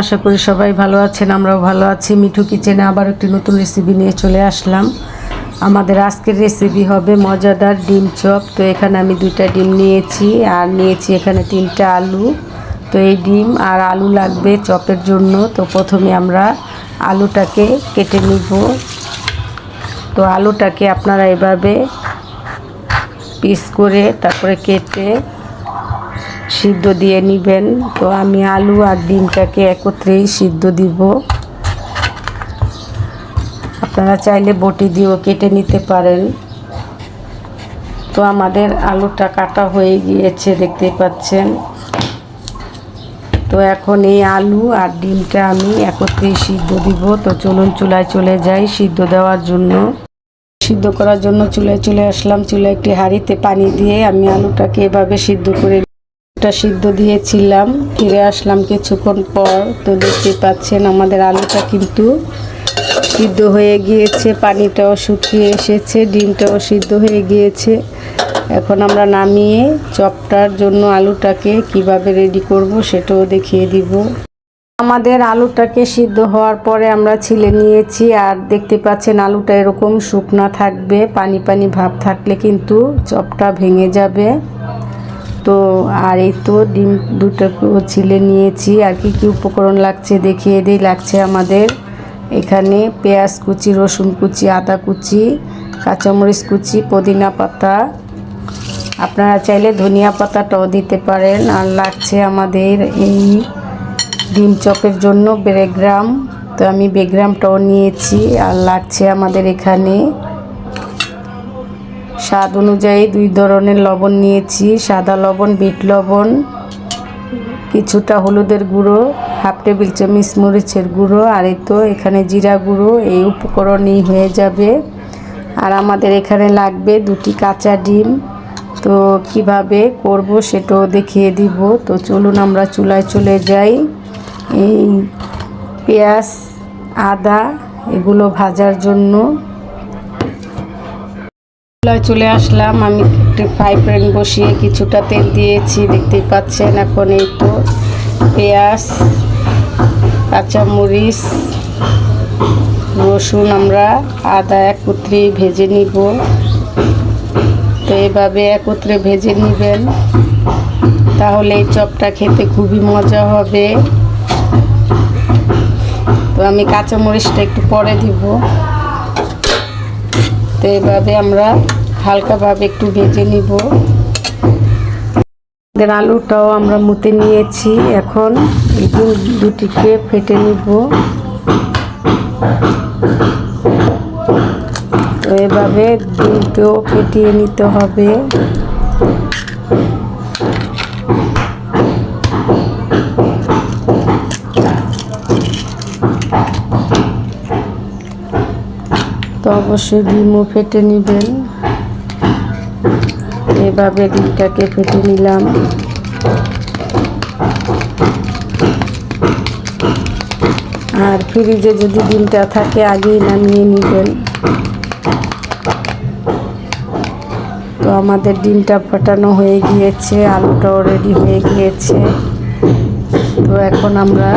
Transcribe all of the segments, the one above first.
আশা করি সবাই ভালো আছেন, আমরাও ভালো আছি। মিঠু কিচেনে আবার একটি নতুন রেসিপি নিয়ে চলে আসলাম। আমাদের আজকের রেসিপি হবে মজাদার ডিম চপ। তো এখানে আমি দুইটা ডিম নিয়েছি, আর নিয়েছি এখানে তিনটা আলু। তো এই ডিম আর আলু লাগবে চপের জন্য। তো প্রথমে আমরা আলুটাকে কেটে নিব। তো আলুটাকে আপনারা এভাবে পিস করে তারপরে কেটে সিদ্ধ দিয়ে নেবেন। তো আমি আলু আর ডিমটাকে একত্রেই সিদ্ধ দিব। আপনারা চাইলে বটি দিয়েও কেটে নিতে পারেন। তো আমাদের আলুটা কাটা হয়ে গিয়েছে দেখতে পাচ্ছেন। তো এখন এই আলু আর ডিমটা আমি একত্রেই সিদ্ধ দিব। তো চলুন চুলায় চলে যাই সিদ্ধ দেওয়ার জন্য। সিদ্ধ করার জন্য চুলায় চলে আসলাম। চুলায় একটি হাঁড়িতে পানি দিয়ে আমি আলুটাকে এভাবে সিদ্ধ করে আলুটা সিদ্ধ দিয়েছিলাম। ফিরে আসলাম কিছুক্ষণ পর। তো দেখতে পাচ্ছেন, আমাদের আলুটা কিন্তু সিদ্ধ হয়ে গিয়েছে, পানিটাও শুকিয়ে এসেছে, ডিমটাও সিদ্ধ হয়ে গিয়েছে। এখন আমরা নামিয়ে চপটার জন্য আলুটাকে কীভাবে রেডি করব সেটাও দেখিয়ে দিব। আমাদের আলুটাকে সিদ্ধ হওয়ার পরে আমরা ছিলে নিয়েছি, আর দেখতে পাচ্ছেন আলুটা এরকম শুকনা থাকবে, পানি পানি ভাব থাকলে কিন্তু চপটা ভেঙে যাবে। তো আর এই তো ডিম দুটোকেও ছিলে নিয়েছি। আর কি কি উপকরণ লাগছে দেখিয়ে দিই। লাগছে আমাদের এখানে পেঁয়াজ কুচি, রসুন কুচি, আদা কুচি, কাঁচামরিচ কুচি, পুদিনা পাতা। আপনারা চাইলে ধনিয়া পাতাটাও দিতে পারেন। আর লাগছে আমাদের এই ডিম চপের জন্য বেগ্রাম তো আমি বেগ্রামটাও নিয়েছি। আর লাগছে আমাদের এখানে স্বাদ অনুযায়ী দুই ধরনের লবণ নিয়েছি, সাদা লবণ, বিট লবণ, কিছুটা হলুদের গুঁড়ো, হাফ টেবিল চামচ মরিচের গুঁড়ো, আর এই তো এখানে জিরা গুঁড়ো, এই উপকরণই হয়ে যাবে। আর আমাদের এখানে লাগবে দুটি কাঁচা ডিম। তো কীভাবে করব সেটাও দেখিয়ে দিব। তো চলুন আমরা চুলায় চলে যাই। এই পেঁয়াজ, আদা, এগুলো ভাজার জন্য। চলে আসলাম। আমি একটি ফ্রাই প্যান বসিয়ে কিছুটা তেল দিয়েছি, দেখতেই পাচ্ছেন এখন তো পেঁয়াজ, কাঁচামরিচ, রসুন আমরা আদা একত্রে ভেজে নিব। তো এভাবে একত্রে ভেজে নেবেন, তাহলে এই চপটা খেতে খুবই মজা হবে। তো আমি কাঁচামরিচটা একটু পরে দিব। তো এভাবে আমরা হালকাভাবে একটু ভেজে নিব। আমাদের আলুটাও আমরা মুতে নিয়েছি। এখন ডিম দুটিকে ফেটে নিব। তো এভাবে ডিমকেও ফেটিয়ে নিতে হবে। তো অবশ্যই ডিমও ফেটে নেবেন। এভাবে ডিমটাকে ফেটে নিলাম। আর ফ্রিজে যদি ডিমটা থাকে, আগেই নামিয়ে নেবেন। তো আমাদের ডিমটা ফাটানো হয়ে গিয়েছে, আলুটাও রেডি হয়ে গিয়েছে। তো এখন আমরা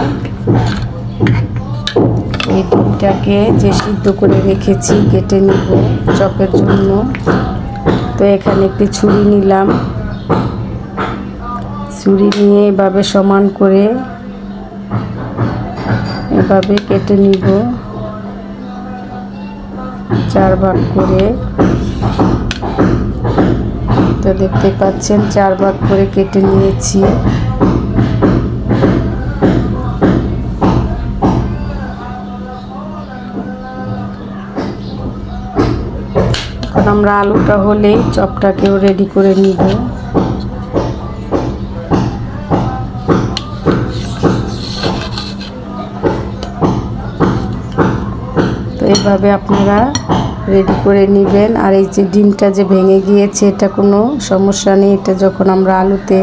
এই ডিমটাকে যে সিদ্ধ করে রেখেছি কেটে নিব চপের জন্য। তো এখানে একটি ছুরি নিলাম। ছুরি নিয়ে এভাবে সমান করে এভাবে কেটে নিব। চার ভাগ করে। তো দেখতে পাচ্ছেন, চার ভাগ করে কেটে নিয়েছি। এখন আমরা আলুটা হলেই চপটাকেও রেডি করে নিব। তো এইভাবে আপনারা রেডি করে নেবেন। আর এই যে ডিমটা যে ভেঙে গিয়েছে, এটা কোনো সমস্যা নেই। এটা যখন আমরা আলুতে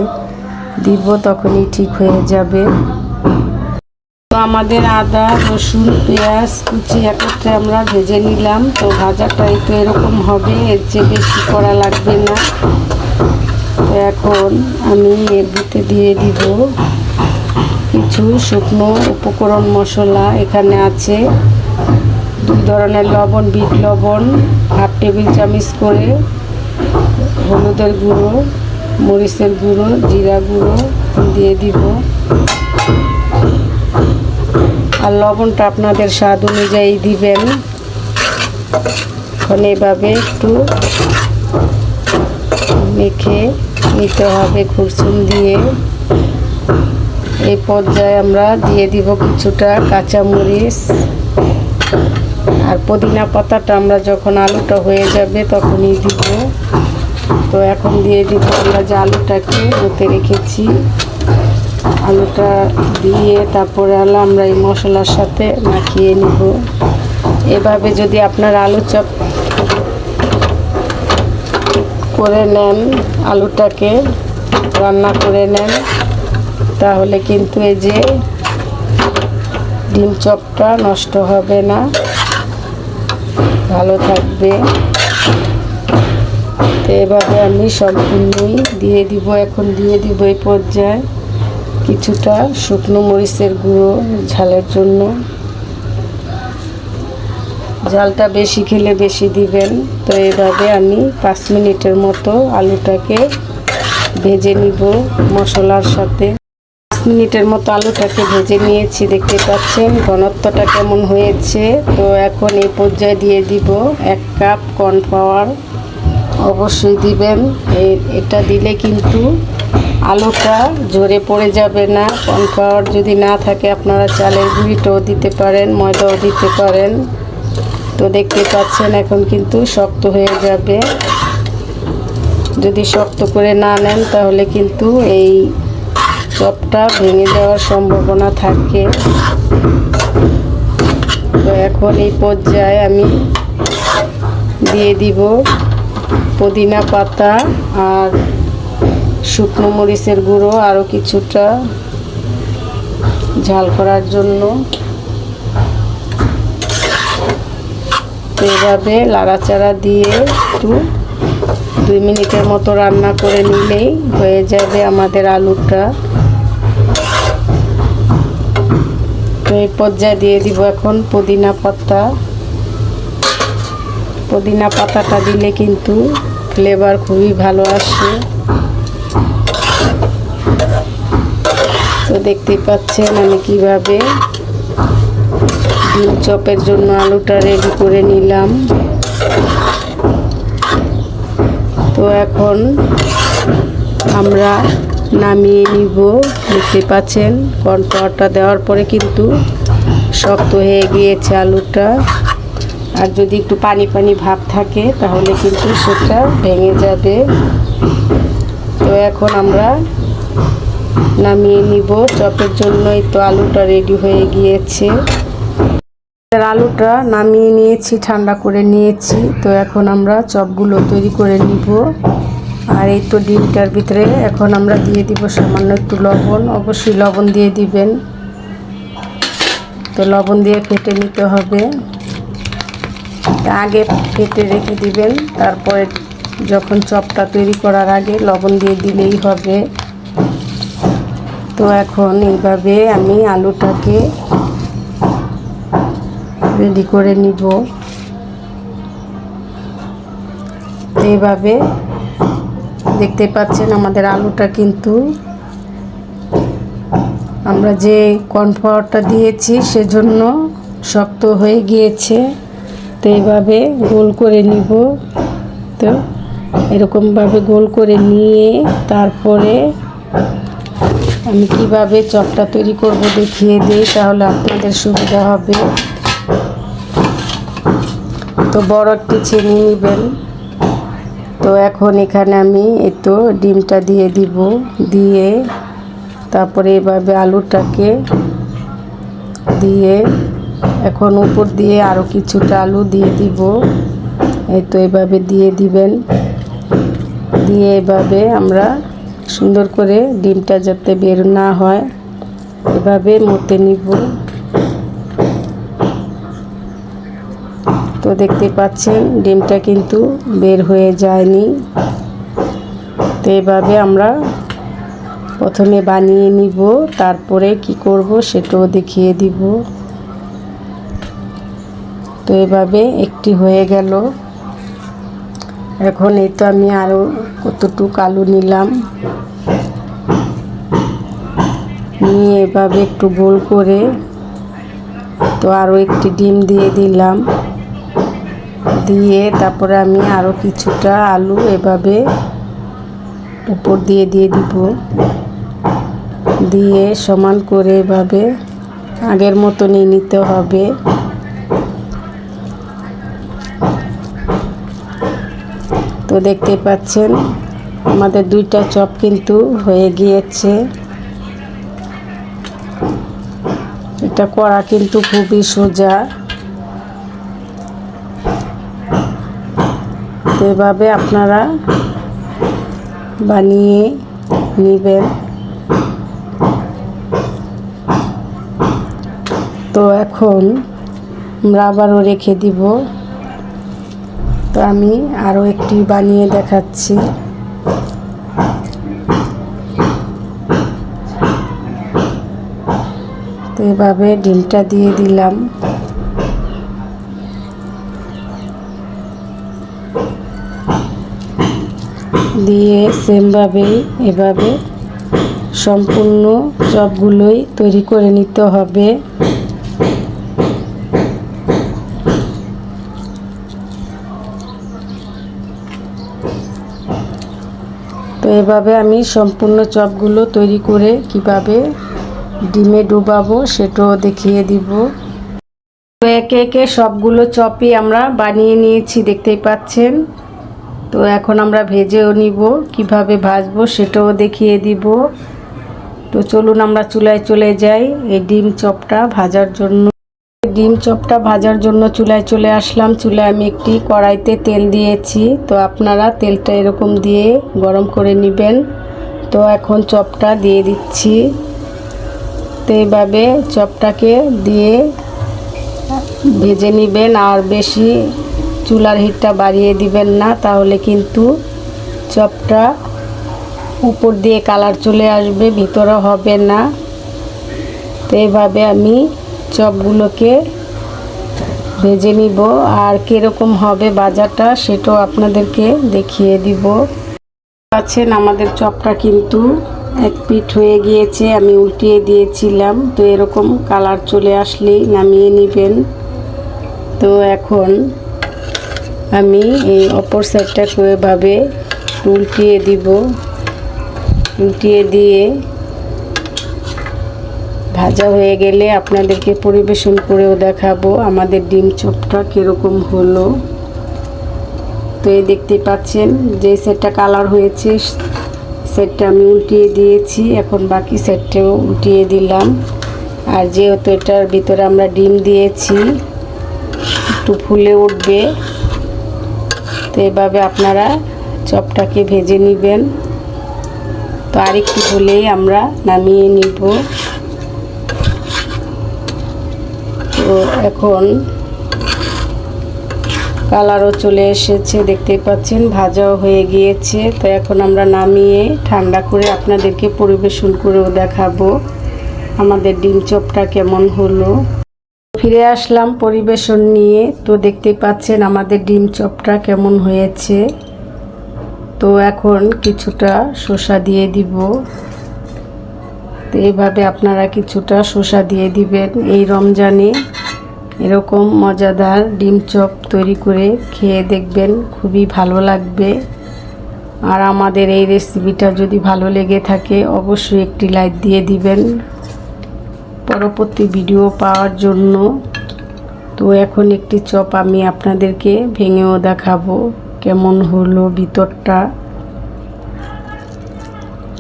দিব, তখনই ঠিক হয়ে যাবে। তো আমাদের আদা, রসুন, পেঁয়াজ, কুচি একত্রে আমরা ভেজে নিলাম। তো ভাজাটা একটু এরকম হবে, এর চেয়ে বেশি করা লাগবে না। তো এখন আমি এর ভিতরে দিয়ে দিব কিছু শুকনো উপকরণ মশলা। এখানে আছে দুই ধরনের লবণ, বিট লবণ, হাফ টেবিল চামচ করে হলুদের গুঁড়ো, মরিচের গুঁড়ো, জিরা গুঁড়ো দিয়ে দিব। আর লবণটা আপনাদের স্বাদ অনুযায়ী দিবেন। এখন এভাবে একটু মেখে নিতে হবে খুরসুম দিয়ে। এই পর্যায়ে আমরা দিয়ে দিব কিছুটা কাঁচামরিচ। আর পুদিনা পাতাটা আমরা যখন আলুটা হয়ে যাবে তখনই দিব। তো এখন দিয়ে দিব আমরা যে আলুটাকে হতে রেখেছি। আলুটা দিয়ে তারপরে আলো আমরা এই মশলার সাথে মাখিয়ে নিব। এভাবে যদি আপনার আলু চপ করে নেন, আলুটাকে রান্না করে নেন, তাহলে কিন্তু এই যে ডিম চপটা নষ্ট হবে না। ভালো থাকবে। তো এভাবে আমি সম্পূর্ণই দিয়ে দিব, এখন দিয়ে দিব এই পর্যায়ে। কিছুটা শুকনো মরিচের গুঁড়ো ঝালের জন্য। ঝালটা বেশি খেলে বেশি দিবেন। তো এভাবে আমি পাঁচ মিনিটের মতো আলুটাকে ভেজে নিব মশলার সাথে। পাঁচ মিনিটের মতো আলুটাকে ভেজে নিয়েছি, দেখতে পাচ্ছেন? ঘনত্বটা কেমন হয়েছে? তো এখন এই পর্যায়ে দিয়ে দিব এক কাপ কর্নফ্লাওয়ার। অবশ্যই দিবেন। এটা দিলে কিন্তু আলুটা জোরে পড়ে যাবে না। কর্নফ্লাওয়ার যদি না থাকে, আপনারা চালের গুঁড়িটাও দিতে পারেন, ময়দাও দিতে পারেন। তো দেখতে পাচ্ছেন, এখন কিন্তু শক্ত হয়ে যাবে। যদি শক্ত করে না নেন, তাহলে কিন্তু এই চপটা ভেঙে যাওয়ার সম্ভাবনা থাকে। তো এখন এই পর্যায়ে আমি দিয়ে দিব পুদিনা পাতা আর শুকনো মরিচের গুঁড়ো আরও কিছুটা ঝাল করার জন্য। এভাবে লাড়াচাড়া দিয়ে একটু দুই মিনিটের মতো রান্না করে নিলেই হয়ে যাবে আমাদের আলুটা। তো এই পর্যায়ে দিয়ে দিব এখন পুদিনা পাতা। পুদিনা পাতাটা দিলে কিন্তু ফ্লেভার খুবই ভালো আসে। তো দেখতেই পাচ্ছেন আমি কীভাবে ডিম চপের জন্য আলুটা রেডি করে নিলাম। তো এখন আমরা নামিয়ে নিব দেখতে পাচ্ছেন কর্নফ্লাওয়ারটা দেওয়ার পরে কিন্তু শক্ত হয়ে গিয়েছে আলুটা। আর যদি একটু পানি পানি ভাব থাকে তাহলে কিন্তু সেটা ভেঙে যাবে। তো এখন আমরা নামিয়ে নিব। চপের জন্যই তো আলুটা রেডি হয়ে গিয়েছে। আলুটা নামিয়ে নিয়েছি, ঠান্ডা করে নিয়েছি। তো এখন আমরা চপগুলো তৈরি করে নিব। আর এই তো ডিমটার ভিতরে এখন আমরা দিয়ে দিব সামান্য একটু লবণ। অবশ্যই লবণ দিয়ে দিবেন। তো লবণ দিয়ে ফেটে নিতে হবে। আগে ফেটে রেখে দিবেন। তারপরে যখন চপটা তৈরি করার আগে লবণ দিয়ে দিলেই হবে। তো এখন এইভাবে আমি আলুটাকে রেডি করে নিব। এইভাবে দেখতে পাচ্ছেন আমাদের আলুটা কিন্তু আমরা যে কর্নফ্লাওয়ারটা দিয়েছি সেজন্য শক্ত হয়ে গিয়েছে। তো এইভাবে গোল করে নিব। তো এরকমভাবে গোল করে নিয়ে তারপরে আমি কীভাবে চপটা তৈরি করব দেখিয়ে দিই, তাহলে আপনাদের সুবিধা হবে। তো বড় একটি চিনি নেবেন। তো এখন এখানে আমি এই তো ডিমটা দিয়ে দিব, দিয়ে তারপরে এভাবে আলুটাকে দিয়ে এখন উপর দিয়ে আরও কিছুটা আলু দিয়ে দিব। এই তো এভাবে দিয়ে দিবেন। দিয়ে এভাবে আমরা সুন্দর করে ডিমটা যাতে বের না হয়, এভাবে মতে নিব। তো দেখতে পাচ্ছেন, ডিমটা কিন্তু বের হয়ে যায়নি। তো এভাবে আমরা প্রথমে বানিয়ে নিব, তারপরে কি করব সেটাও দেখিয়ে দিব। তো এভাবে একটি হয়ে গেল। এখন এই তো আমি আরও কতটুকু আলু নিলাম। নিয়ে এভাবে একটু গোল করে তো আরও একটি ডিম দিয়ে দিলাম। দিয়ে তারপরে আমি আরও কিছুটা আলু এভাবে উপর দিয়ে দিয়ে দিব। দিয়ে সমান করে এভাবে আগের মতনই নিতে হবে। তো দেখতে পাচ্ছেন, আমাদের দুইটা চপ কিন্তু হয়ে গিয়েছে। এটা করা কিন্তু খুবই সোজা। এভাবে আপনারা বানিয়ে নেবেন। তো এখন আমরা আবারও রেখে দিব। তো আমি আরও একটি বানিয়ে দেখাচ্ছি। এভাবে ডিমটা দিয়ে দিলাম। দিয়ে সেমভাবেই এভাবে সম্পূর্ণ চপগুলোই তৈরি করে নিতে হবে। তো এভাবে আমি সম্পূর্ণ চপগুলো তৈরি করে কীভাবে ডিমে ডুবাবো, সেটাও দেখিয়ে দিব। তো একে একে সবগুলো চপই আমরা বানিয়ে নিয়েছি, দেখতেই পাচ্ছেন। তো এখন আমরা ভেজেও নিব, কীভাবে ভাজবো সেটাও দেখিয়ে দিব। তো চলুন আমরা চুলায় চলে যাই এই ডিম চপটা ভাজার জন্য। ডিম চপটা ভাজার জন্য চুলায় চলে আসলাম। চুলায় আমি একটি কড়াইতে তেল দিয়েছি। তো আপনারা তেলটা এরকম দিয়ে গরম করে নেবেন। তো এখন চপটা দিয়ে দিচ্ছি। তো এইভাবে চপটাকে দিয়ে ভেজে নেবেন আর বেশি চুলার হিটটা বাড়িয়ে দিবেন না, তাহলে কিন্তু চপটা উপর দিয়ে কালার চলে আসবে ভিতরে হবে না। তো এইভাবে আমি চপগুলোকে ভেজে নিব। আর কীরকম হবে বাজারটা সেটাও আপনাদেরকে দেখিয়ে দিব। আছেন আমাদের চপটা কিন্তু এক পিঠ হয়ে গিয়েছে, আমি উল্টিয়ে দিয়েছিলাম। তো এরকম কালার চলে আসলেই নামিয়ে নেবেন। তো এখন আমি এই অপর সাইডটাকে এভাবে উল্টিয়ে দিব। উল্টিয়ে দিয়ে ভাজা হয়ে গেলে আপনাদেরকে পরিবেশন করেও দেখাবো আমাদের ডিম চপটা কীরকম হলো। তো এই দেখতে পাচ্ছেন যে সেটটা কালার হয়েছে সেটটা আমি উল্টিয়ে দিয়েছি, এখন বাকি সেটটাও উল্টিয়ে দিলাম। আর যেহেতু এটার ভিতরে আমরা ডিম দিয়েছি, একটু ফুলে উঠবে। তো এভাবে আপনারা চপটাকে ভেজে নেবেন। তো আরেকটু হলেই আমরা নামিয়ে নিব। তো এখন কালারও চলে এসেছে, দেখতেই পাচ্ছেন, ভাজাও হয়ে গিয়েছে। তো এখন আমরা নামিয়ে ঠান্ডা করে আপনাদেরকে পরিবেশন করেও দেখাবো আমাদের ডিম চপটা কেমন হলো। ফিরে আসলাম পরিবেশন নিয়ে, তো দেখতেই পাচ্ছেন আমাদের ডিম চপটা কেমন হয়েছে। তো এখন কিছুটা শসা দিয়ে দিব। তো এইভাবে আপনারা কিছুটা শসা দিয়ে দিবেন এই রমজানে। এরকম মজাদার ডিম চপ তৈরি করে খেয়ে দেখবেন খুবই ভালো লাগবে। আর আমাদের এই রেসিপিটা যদি ভালো লেগে থাকে, অবশ্যই একটি লাইক দিয়ে দিবেন। পরবর্তী ভিডিও পাওয়ার জন্য। তো এখন একটি চপ আমি আপনাদেরকে ভেঙেও দেখাবো কেমন হলো ভিতরটা।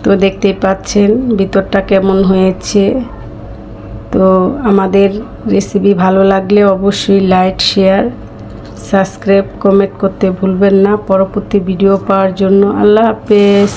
তো দেখতেই পাচ্ছেন ভিতরটা কেমন হয়েছে। তো আমাদের রেসিপি ভালো লাগলে অবশ্যই লাইক শেয়ার সাবস্ক্রাইব কমেন্ট করতে ভুলবেন না। পরবর্তী ভিডিও পাওয়ার জন্য আল্লাহ হাফেজ।